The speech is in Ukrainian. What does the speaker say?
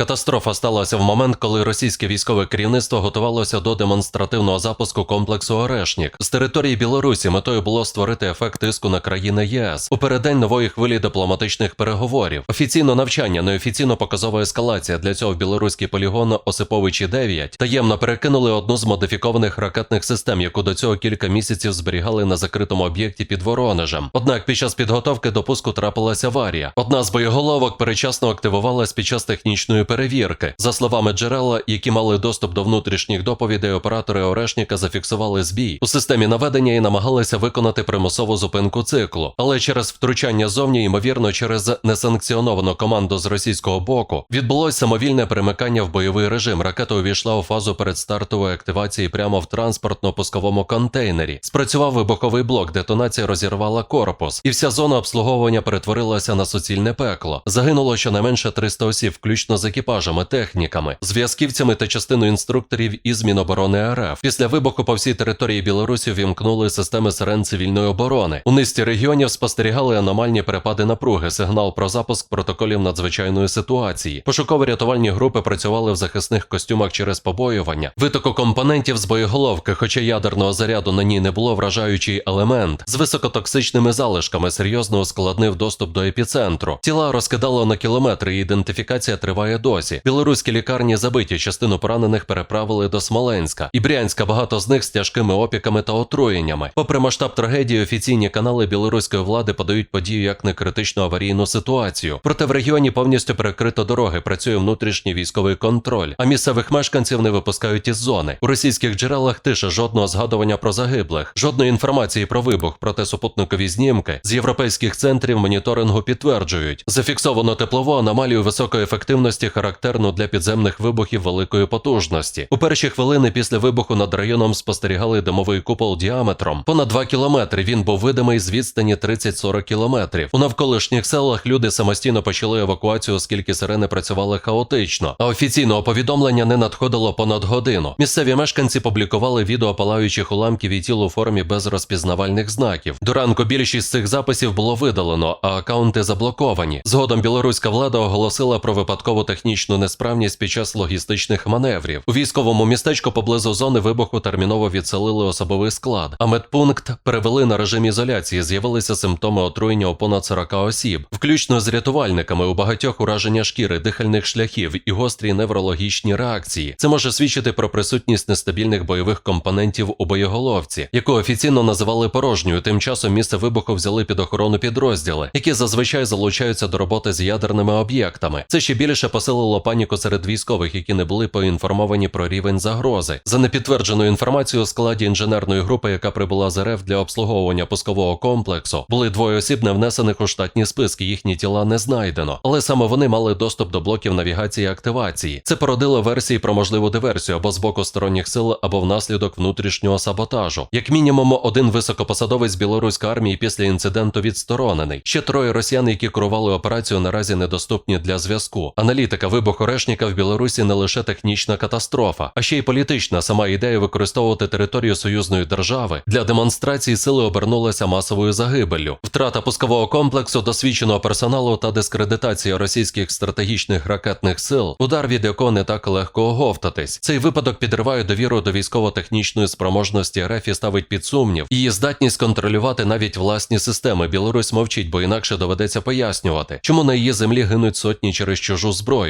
Катастрофа сталася в момент, коли російське військове керівництво готувалося до демонстративного запуску комплексу Орешнік. З території Білорусі метою було створити ефект тиску на країни ЄС у переддень нової хвилі дипломатичних переговорів. Офіційно навчання, неофіційно показова ескалація. Для цього в білоруський полігон Осиповичі 9 таємно перекинули одну з модифікованих ракетних систем, яку до цього кілька місяців зберігали на закритому об'єкті під Воронежем. Однак під час підготовки до пуску трапилася аварія. Одна з боєголовок перечасно активувалась під час технічної перевірки. За словами джерела, які мали доступ до внутрішніх доповідей, оператори Орешніка зафіксували збій у системі наведення і намагалися виконати примусову зупинку циклу. Але через втручання зовні, ймовірно, через несанкціоновану команду з російського боку, відбулось самовільне перемикання в бойовий режим. Ракета увійшла у фазу передстартової активації прямо в транспортно-пусковому контейнері. Спрацював вибуховий блок, детонація розірвала корпус, і вся зона обслуговування перетворилася на суцільне пекло. Загинуло щонайменше 300 осіб, включно з екіпажами, техніками, зв'язківцями та частиною інструкторів із Міноборони РФ. Після вибуху по всій території Білорусі вімкнули системи сирен цивільної оборони. У низці регіонів спостерігали аномальні перепади напруги, сигнал про запуск протоколів надзвичайної ситуації. Пошуково-рятувальні групи працювали в захисних костюмах через побоювання. Витоку компонентів з боєголовки, хоча ядерного заряду на ній не було вражаючий елемент з високотоксичними залишками, серйозно ускладнив доступ до епіцентру. Тіла розкидало на кілометри, і ідентифікація триває досі. Білоруські лікарні забиті, частину поранених переправили до Смоленська. І Брянська багато з них з тяжкими опіками та отруєннями. Попри масштаб трагедії, офіційні канали білоруської влади подають подію як некритичну аварійну ситуацію. Проте в регіоні повністю перекрито дороги, працює внутрішній військовий контроль, а місцевих мешканців не випускають із зони. У російських джерелах тиша жодного згадування про загиблих, жодної інформації про вибух, проте супутникові знімки з європейських центрів моніторингу підтверджують, зафіксовано теплову аномалію високої ефективності, характерну для підземних вибухів великої потужності. У перші хвилини після вибуху над районом спостерігали димовий купол діаметром понад 2 кілометри. Він був видимий з відстані 30-40 кілометрів. У навколишніх селах люди самостійно почали евакуацію, оскільки сирени працювали хаотично. А офіційного повідомлення не надходило понад годину. Місцеві мешканці публікували відео палаючих уламків і тіл у формі без розпізнавальних знаків. До ранку більшість цих записів було видалено, а акаунти заблоковані. Згодом білоруська влада оголосила про випадкову технічну несправність під час логістичних маневрів. У військовому містечку поблизу зони вибуху терміново відселили особовий склад, а медпункт перевели на режим ізоляції. З'явилися симптоми отруєння у понад 40 осіб, включно з рятувальниками у багатьох ураження шкіри, дихальних шляхів і гострі неврологічні реакції. Це може свідчити про присутність нестабільних бойових компонентів у боєголовці, яку офіційно називали порожньою. Тим часом місце вибуху взяли під охорону підрозділи, які зазвичай залучаються до роботи з ядерними об'єктами. Це ще більше посилило паніку серед військових, які не були поінформовані про рівень загрози. За непідтвердженою інформацією, у складі інженерної групи, яка прибула з РФ для обслуговування пускового комплексу, були двоє осіб, не внесених у штатні списки. Їхні тіла не знайдено, але саме вони мали доступ до блоків навігації і активації. Це породило версії про можливу диверсію або з боку сторонніх сил, або внаслідок внутрішнього саботажу. Як мінімум, один високопосадовець білоруської армії після інциденту відсторонений. Ще троє росіян, які керували операцію, наразі недоступні для зв'язку. Аналітика вибух Орешніка в Білорусі не лише технічна катастрофа, а ще й політична. Сама ідея використовувати територію союзної держави для демонстрації сили обернулася масовою загибеллю. Втрата пускового комплексу, досвідченого персоналу та дискредитація російських стратегічних ракетних сил, удар від якого не так легко оговтатись. Цей випадок підриває довіру до військово-технічної спроможності РФ і ставить під сумнів її здатність контролювати навіть власні системи. Білорусь мовчить, бо інакше доведеться пояснювати, чому на її землі гинуть сотні через чужу зброю.